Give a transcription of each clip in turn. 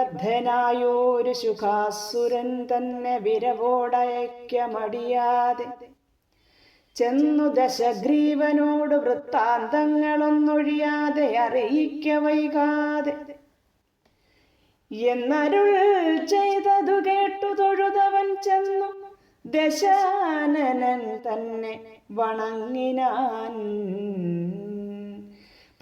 നിബദ്ധനായോരു ശുഖാസുരൻ തന്നെ വിരവോടയക്കമടിയാതെ ചെന്നു ദശഗ്രീവനോട് വൃത്താന്തങ്ങളൊന്നൊഴിയാതെ അറിയിക്ക വൈകാതെ. എന്നരുൾ ചെയ്തതു കേട്ടു തൊഴുതവൻ ചെന്നു ദശാനനൻ തന്നെ വണങ്ങിനാൻ.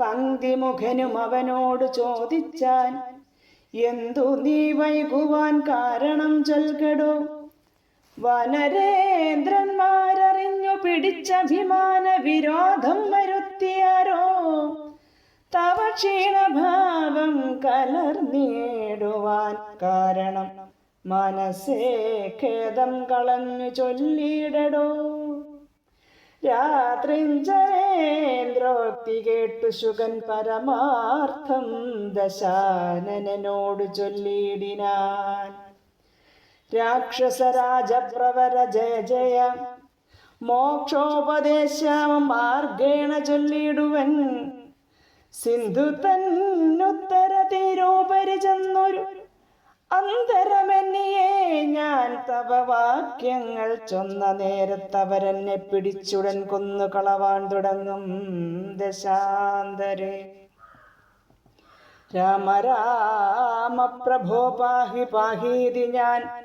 പങ്ക്തിമുഖനും അവനോട് ചോദിച്ചാൻ എന്തു നീ വൈകുവാൻ കാരണം ചൊൽകടോ? വനരേന്ദ്രന്മാരറിഞ്ഞു പിടിച്ചഭിമാന വിരോധം വരുത്തിയാരോ? തവ ക്ഷീണഭാവം കലർന്നിടുവാൻ കാരണം മനസ്സേ ഖേദം കളഞ്ഞു ചൊല്ലിയിടടോ? രാത്രിഞ്ചരേന്ദ്രോക്തി കേട്ടു ശുഗൻ പരമാർത്ഥം ദശാനനോട് ചൊല്ലിയിടിനാൻ. രാക്ഷസരാജപ്രവര ജയ ജയ മോക്ഷോപദേശ മാർഗേണ ചൊല്ലിയിടുവൻ. സിന്ധു തന്നുത്തര തീരോപരി ചെന്നൊരു അന്തരമെന്നിയെ ഞാൻ തവ വാക്യങ്ങൾ ചൊന്ന നേരത്തവരെന്നെ പിടിച്ചുടൻ കൊന്നു കളവാൻ തുടങ്ങും ദശാന്തരെ. രാമ രാമ പ്രഭോ പാഹി പാഹീതി ഞാൻ.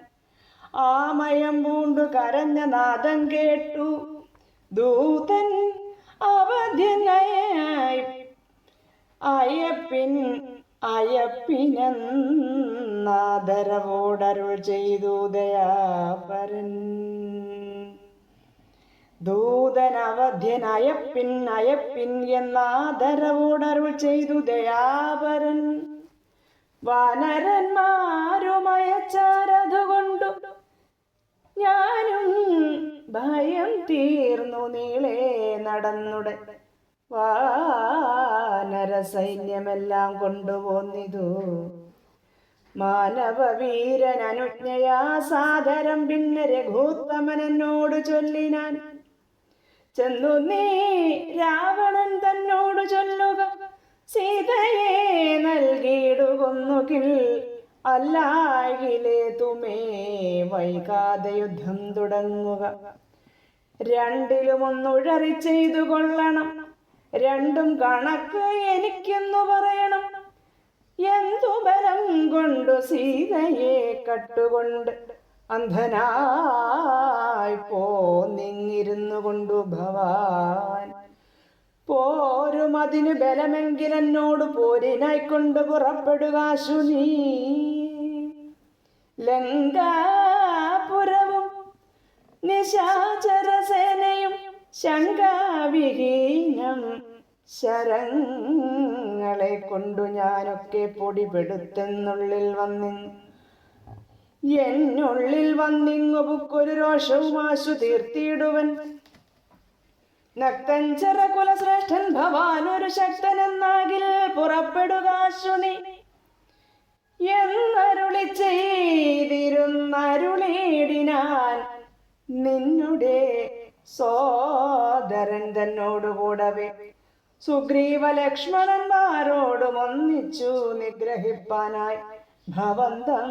ആമയം പൂണ്ടു കരഞ്ഞ നാദം കേട്ടു. ദൂതൻ അവധ്യനായി. അയപ്പിൻ അയപ്പിനെന്നാദരവോടരുൾ ചെയ്തു ദയാപരൻ. ദൂതനവധ്യനയപ്പിൻ അയപ്പിൻ എന്നാദരവോടരുൾ ചെയ്തു ദയാപരൻ. വാനരന്മാരുമയച്ചാരതുകൊണ്ടു ഞാനും ഭയം തീർന്നു നീളേ നടന്നുടെ. വാനര സൈന്യമെല്ലാം കൊണ്ടുപോന്നിതു. മാനവവീരൻ അനുജ്ഞയാ സാദരം പിന്നെ രഘൂത്തമനോട് ചൊല്ലിനാൻ. ചെന്നു നീ രാവണൻ തന്നോട് ചൊല്ലുക. സീതയെ നൽകിയിടുകൊന്നുകിൽ അല്ലായിലേ തുമേ വൈകാതെ യുദ്ധം തുടങ്ങുക. രണ്ടിലും ഒന്നുഴറി ചെയ്തു കൊള്ളണം. രണ്ടും കണക്ക് എനിക്കെന്നു പറയണം. എന്തു കൊണ്ടു സീതയെ കട്ടുകൊണ്ട് അന്ധനായി പോന്നിങ്ങിരുന്നു കൊണ്ടു ഭവാൻ. പോരും അതിന് ബലമെങ്കിലെന്നോട് പോരിനായി കൊണ്ട് പുറപ്പെടുക സുനീ ലങ്കാപുരവും നിശാചരസേനയും ശങ്കാവിഹീനം ശരങ്ങളെ കൊണ്ടു ഞാനൊക്കെ പൊടിപെടുത്തെന്നുള്ളിൽ വന്നി എന്നുള്ളിൽ വന്നിങ്ങു ബുക്കൊരു രോഷവും ആശു തീർത്തിയിടുവൻ നക്തഞ്ചര കുലശ്രേഷ്ഠൻ ഭവാൻ ഒരു ശക്തനെന്നാകിൽ പുറപ്പെടുക ശുനി എന്നരുളി ചെയ്തിരുന്നരുളീടിനാൻ നിന്നുടെ സോദരൻ തന്നോടുകൂടവേ. സുഗ്രീവ ലക്ഷ്മണന്മാരോടും ഒന്നിച്ചു നിഗ്രഹിപ്പാനായി. ഭവന്തം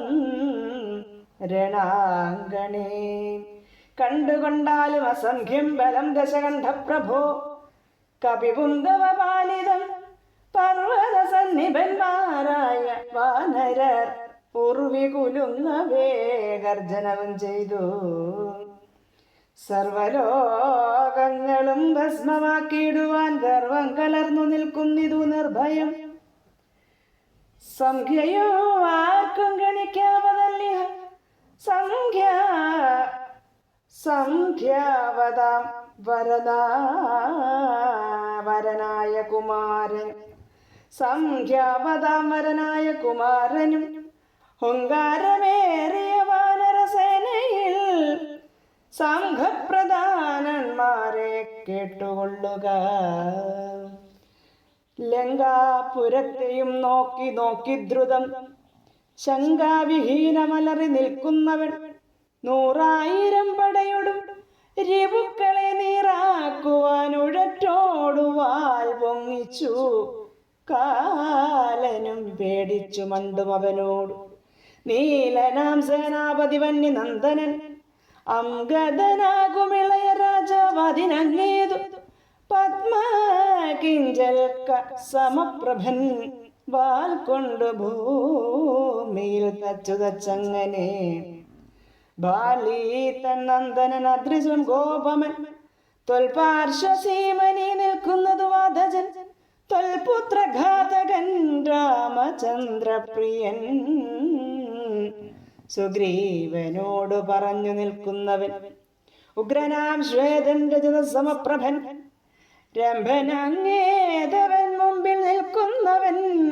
രണാങ്കണേ. കണ്ടുകൊണ്ടാലും അസംഖ്യം ബലം ദശകണ്ഠ പ്രഭോ കപിപുങ്കവപാലിതം പർവത സന്നിഭന്മാരായ വാനരർ ഉർവി കുലുങ്ങവേ ഗർജനവും ചെയ്തു സർവലോകങ്ങളും ഭസ്മമാക്കിയിടുവാൻ ഗർവം കലർന്നു നിൽക്കുന്നിതു നിർഭയം. സംഖ്യയോ ആർക്കും ഗണിക്കാവതല്യ സംഖ്യ സംഖ്യാവതാം വരദാ വരനായ കുമാരൻ. സംഖ്യാവതാം വരനായ കുമാരനും ഹുങ്കാരമേറിയ വാനരസേനയിൽ സംഘപ്രധാനന്മാരെ കേട്ടുകൊള്ളുക. ലങ്കാപുരത്തെയും നോക്കി നോക്കി ദ്രുതം ശങ്കാവിഹീനമലറി നിൽക്കുന്നവൻ നൂറായിരം പടയോടും രവുക്കളെ നീറാക്കുവാൻ ഉഴറ്റോടുവാൽ പൊങ്ങിച്ചു. കാലനും പേടിച്ചു മണ്ടും അവനോട് നീലനാം സേനാപതി വന്യ നന്ദനൻ അംഗതനാകുമിളയ രാജാവതിനങ്ങേതു പത്മകിഞ്ചൽക്ക സമപ്രഭൻ വാൽ കൊണ്ട് ഭൂമിയിൽ തച്ചു തച്ചങ്ങനെ ബാലി തന്നന്ദനൻ അദൃശ്യം ഗോപമൻ. തൊൽപാർശ്വസീമനി നിൽക്കുന്നതു വാദജൻ. തൊൽപുത്രഘാതകൻ രാമചന്ദ്രപ്രിയൻ. സുഗ്രീവനോട് പറഞ്ഞു നിൽക്കുന്നവൻ. ഉഗ്രനാം ശ്വേതൻ രജത സമപ്രഭൻ. രംഭനങ്ങേതവൻ മുമ്പിൽ നിൽക്കുന്നവൻ.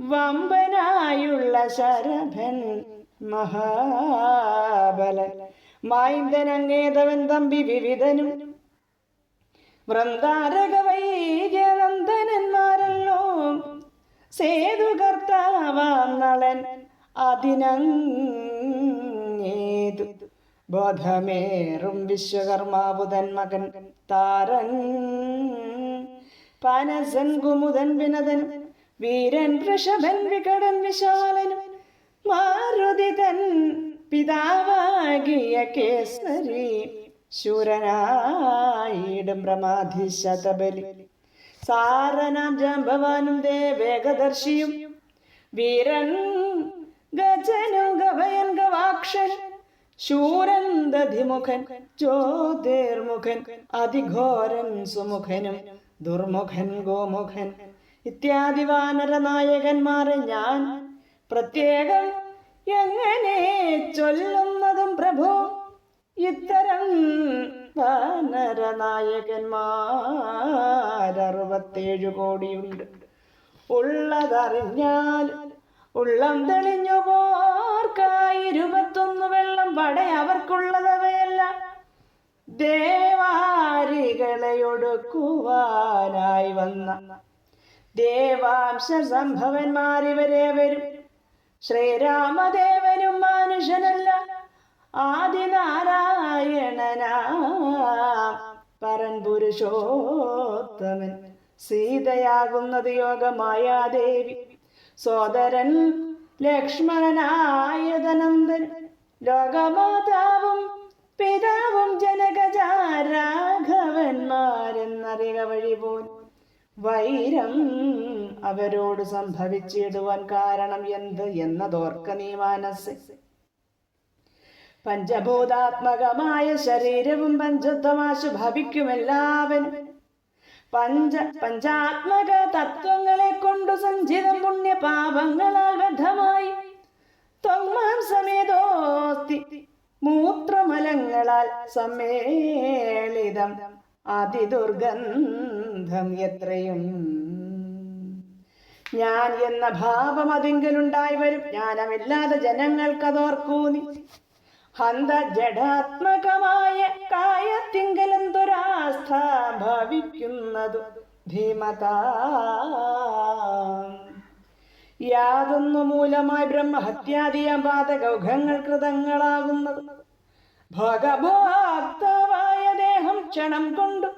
വമ്പനായുള്ള ശരഭൻ മഹാബലൻ. മായിന്ദനങ്ങേതവൻ തമ്പി വിവിധനും. വൃന്ദാരക വൈദ്യനന്ദനന്മാരല്ലോ. സേതുകർത്താവാം നളൻ. അതിനങ്ങേതു ബോധമേറും വിശ്വകർമാവുതൻ മകൻ താരൻ. പനസൻ കുമുതൻ വിനതൻ വീരൻ വൃഷഭൻ വികടൻ വിശാലനും മാരുതി തൻ പിതാവാകിയ കേസരി ശൂരനായിടും പ്രമാധി ശതബലി സാരനാം ജാമ്പവാനും ദേവേകദർശിയും വീരൻ ഗജനും ഗവയൻ ഗവാക്ഷൻ ശൂരൻ ജ്യോതിർമുഖൻ അതിഘോരൻ സുമുഖനും ദുർമുഖൻ ഗോമുഖൻ ഇത്യാദി ഞാൻ പ്രത്യേകം എങ്ങനെ ചൊല്ലുന്നതും പ്രഭു? ഇത്തരം വാനര നായകന്മാർ കോടിയുണ്ട്. ഉള്ളതറിഞ്ഞാൽ ഉള്ളം തെളിഞ്ഞു പോർക്കായി ഇരുപത്തൊന്ന് വെള്ളം പട അവർക്കുള്ളതവയല്ല ദേവാരികളെ ഒടുക്കുവാനായി വന്ന ദേവാംശ സംഭവന്മാരിവരെ വരും. ശ്രീരാമദേവനും മനുഷ്യനല്ല ആദിനാരായണനാ. പരൻ പുരുഷോത്തമൻ സീതയാകുന്നത് യോഗമായാദേവി സോദരൻ ലക്ഷ്മണനായതനന്ദൻ ലോകമാതാവും പിതാവും ജനകജാരാഘവന്മാരെന്നറിയ വഴി പോൻ വൈരം അവരോട് സംഭവിച്ചിടുവാൻ കാരണം എന്ത് എന്നതോർക്ക നീ മാനസ്. പഞ്ചഭൂതാത്മകമായ ശരീരവും പഞ്ചത്വമാശു ഭവിക്കുമെല്ലാവനും പഞ്ച പഞ്ചാത്മക തത്വങ്ങളെ കൊണ്ടു സഞ്ചിതം പുണ്യ പാപങ്ങളാൽ ബദ്ധമായി. ത്വമാംസമേതോസ്തി മൂത്രമലങ്ങളാൽ സമ്മേളിതം. അതിദുർഗന്ധം എത്രയും. ഞാൻ എന്ന ഭാവം അതിങ്കലുണ്ടായി വരും. ജ്ഞാനമില്ലാതെ ജനങ്ങൾക്കതോർക്കൂന്നി. ഹന്ത ജഡാത്മകമായ ഭവിക്കുന്നതു ധീമത. യാതൊന്നു മൂലമായി ബ്രഹ്മഹത്യാദിയ പാതകൗഘങ്ങൾ കൃതങ്ങളാകുന്നത്. ഭഗഭോക്തവായ ദേഹം ക്ഷണം കൊണ്ടു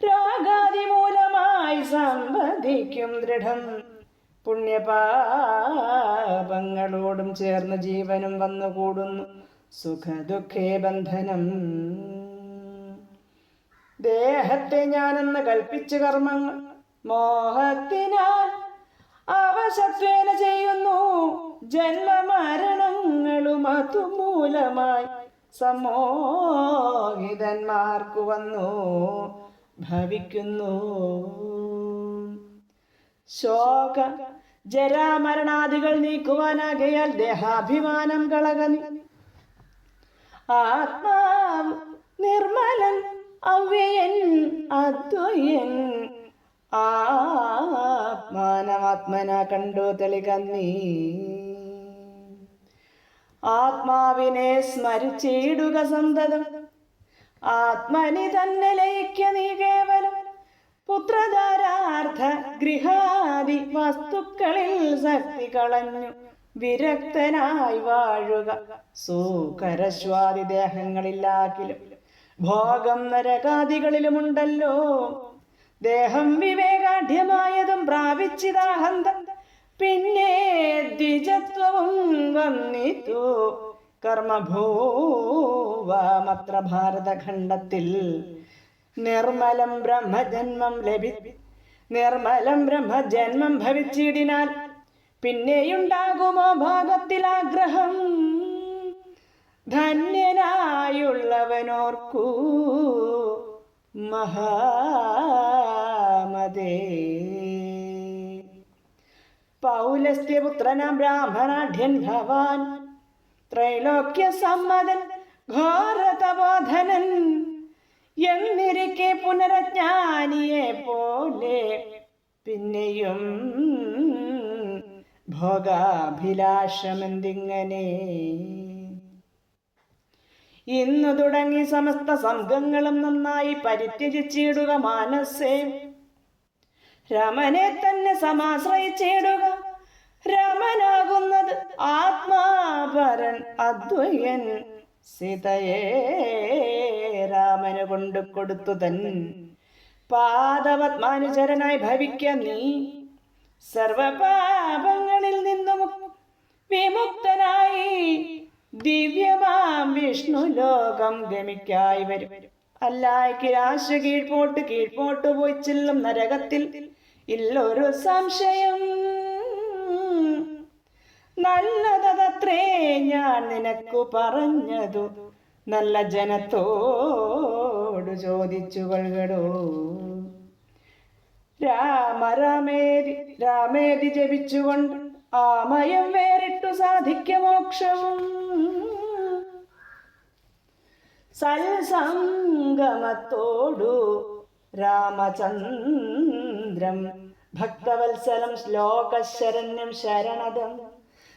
രാഗാദി മൂലമായി സംവദിക്കും ദൃഢം. പുണ്യപാപങ്ങളോടും ചേർന്ന് ജീവനും വന്നുകൂടുന്നു. സുഖദുഃഖേ ബന്ധനം. ദേഹത്തെ ഞാനെന്ന് കൽപ്പിച്ച കർമ്മങ്ങൾ മോഹത്തിനാൽ അവശത്വേന ചെയ്യുന്നു. ജന്മമരണങ്ങളും അതുമൂലമായി സമോഹിതന്മാർക്കു വന്നു. ഭവിക്കുന്നു. ശോക ജരാമരണാദികൾ നീക്കുവാനാകയാൽ ദേഹാഭിമാനം കളകനി ആത്മാവ് നിർമ്മലൻ അവ്യയൻ അദ്വയൻ. ആത്മാനമാത്മന കണ്ടു തെളികന്നീ. ആത്മാവിനെ സ്മരിച്ചിടുക സന്തതം. ആത്മനി തന്നെ ലയിക്ക നീ കേവലം. പുത്രധാരാർത്ഥ ഗൃഹാദി വസ്തുക്കളിൽ ശക്തി കളഞ്ഞു. വിരക്തനായി വാഴുക. സൂകരശ്വാദി ദേഹങ്ങളിലാക്കിലും. ഭോഗം നരകാദികളിലുമുണ്ടല്ലോ. ദേഹം വിവേകാഠ്യമായതും പ്രാപിച്ചിതാഹന്ത. പിന്നെ ദ്വിജത്വവും വന്നിത്തു കർമ്മഭൂവമത്ര ഭാരതഖണ്ഡത്തിൽ നിർമ്മലം ബ്രഹ്മജന്മം ലഭി നിർമ്മലം ബ്രഹ്മജന്മം ഭവിച്ചിടിനാൽ പിന്നെയുണ്ടാകുമോ ഭാഗത്തിൽ ആഗ്രഹം ധന്യനായുള്ളവനോർക്കൂ. മഹാമതേ. പൗലസ്ത്യപുത്രനാം ബ്രാഹ്മണാഢ്യൻ ഭവാൻ ത്രൈലോക്യ സമ്മതൻ ഘോരതബോധനൻ എന്നിരിക്കെ പുനരജ്ഞാനിയെ പോലെ പിന്നെയും ഭോഗാഭിലാഷമെന്തിങ്ങനെ? ഇന്നു തുടങ്ങി സമസ്ത സംഘങ്ങളും നന്നായി പരിത്യജിച്ചിടുക മാനസേ. രമനെ തന്നെ സമാശ്രയിച്ചിടുക. രമനാകുന്നത് ആത്മാപരൻ അദ്വയൻ സീതയെ. രാമന് കൊണ്ടു കൊടുത്തു തൻ പാദപത്മാനുചരനായി ഭവിക്ക നീ. സർവപാപങ്ങളിൽ നിന്നും വിമുക്തനായി ദിവ്യമാം വിഷ്ണു ലോകം ഗമിക്കായി വരും. അല്ലായ്ക്ക് രാശ കീഴ്പോട്ട് കീഴ്പോട്ട് പോയി ചെല്ലും നരകത്തിൽ ഇല്ലൊരു സംശയം. നല്ലതത്രേ ഞാൻ നിനക്കു പറഞ്ഞതു. നല്ല ജനത്തോട് ചോദിച്ചു കൊള്ളടോ രാമ രാമേതി രാമേതി ജപിച്ചുകൊണ്ട് ആമയം വേറിട്ടു സാധിക്ക മോക്ഷം സൽസംഗമത്തോടു രാമചന്ദ്രം ഭക്തവത്സലം ശ്ലോകശരണ്യം ശരണതം.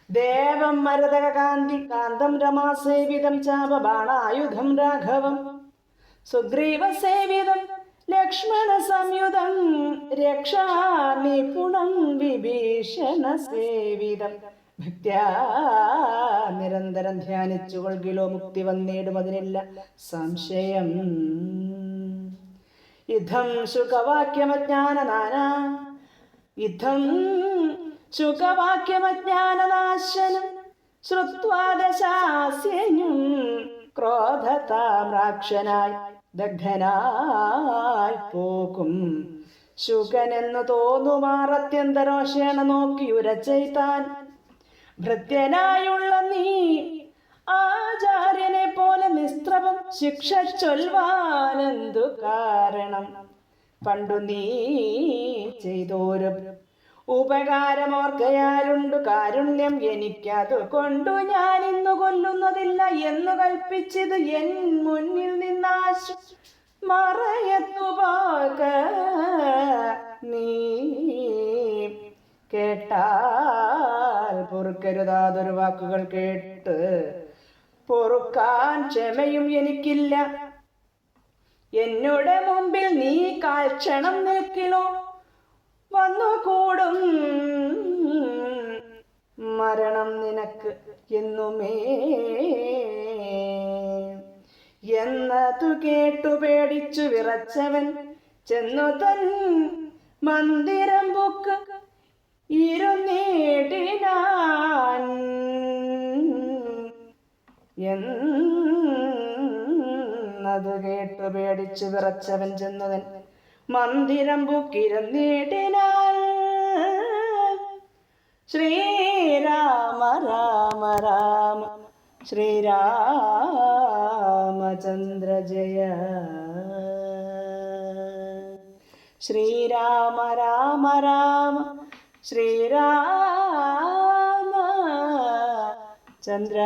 ദേവം മരതകാന്തി കാന്തം രമാസേവിതം ചാപബാണായുധം രാഘവം. സുഗ്രീവ സേവിതം ലക്ഷ്മണ സംയുതം രക്ഷാനിപുണം വിഭീഷണ സേവിതം. ഭക്ത്യാ നിരന്തരം ധ്യാനിച്ചു കൊൾകിലോ മുക്തി വന്നിടും അതിനില്ല സംശയം. ഇതം സുഖവാക്യമജ്ഞാനനാന ഇതം സുഖവാക്യമജ്ഞാനനാശനം. ശ്രുത്വാദശാസ്യനും ക്രോധതാമ്രാക്ഷനായി. ദഗ്ധനായി പോകും. ശുകനെന്ന് തോന്നുമാറത്യന്തരോഷേണ നോക്കി ഉരച്ചെയ്ത്താൻ ഭൃത്യനായുള്ള നീ ആചാര്യനെ പോലെ നിസ്ത്രവം ശിക്ഷ ചൊൽവാനെന്തു കാരണം? പണ്ടു നീ ചെയ്തോരും ഉപകാരമോർക്കയാലുണ്ടു കാരുണ്യം എനിക്കത് കൊണ്ടു ഞാൻ ഇന്നു കൊല്ലുന്നതില്ല എന്ന് കൽപ്പിച്ചത് എൻ മുന്നിൽ നിന്നാശ മറയത്തു പോക നീ കേട്ടാൽ പൊറുക്കരുതാതൊരു വാക്കുകൾ കേട്ട് പൊറുക്കാൻ ക്ഷമയും എനിക്കില്ല. എന്നോട് മുമ്പിൽ നീ കാൽക്ഷണം നിൽക്കിലോ? വന്നുകൂടും. മരണം നിനക്ക് എന്നുമേ. എന്നതു കേട്ടു പേടിച്ചു വിറച്ചവൻ ചെന്നു തൻ മന്ദിരം പൊക്ക ഇരുന്നേടിനാൻ. എന്നതു കേട്ടു പേടിച്ചു വിറച്ചവൻ ചെന്നതൻ മന്ദിരം ബുക്കിരുന്നേടിനാൻ ശ്രീരാമ രാമ രാമ. ശ്രീരാമചന്ദ്ര ജയ. ശ്രീരാമ രാമ രാമ. ശ്രീരാമ ചന്ദ്ര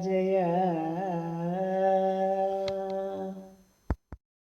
ജയ.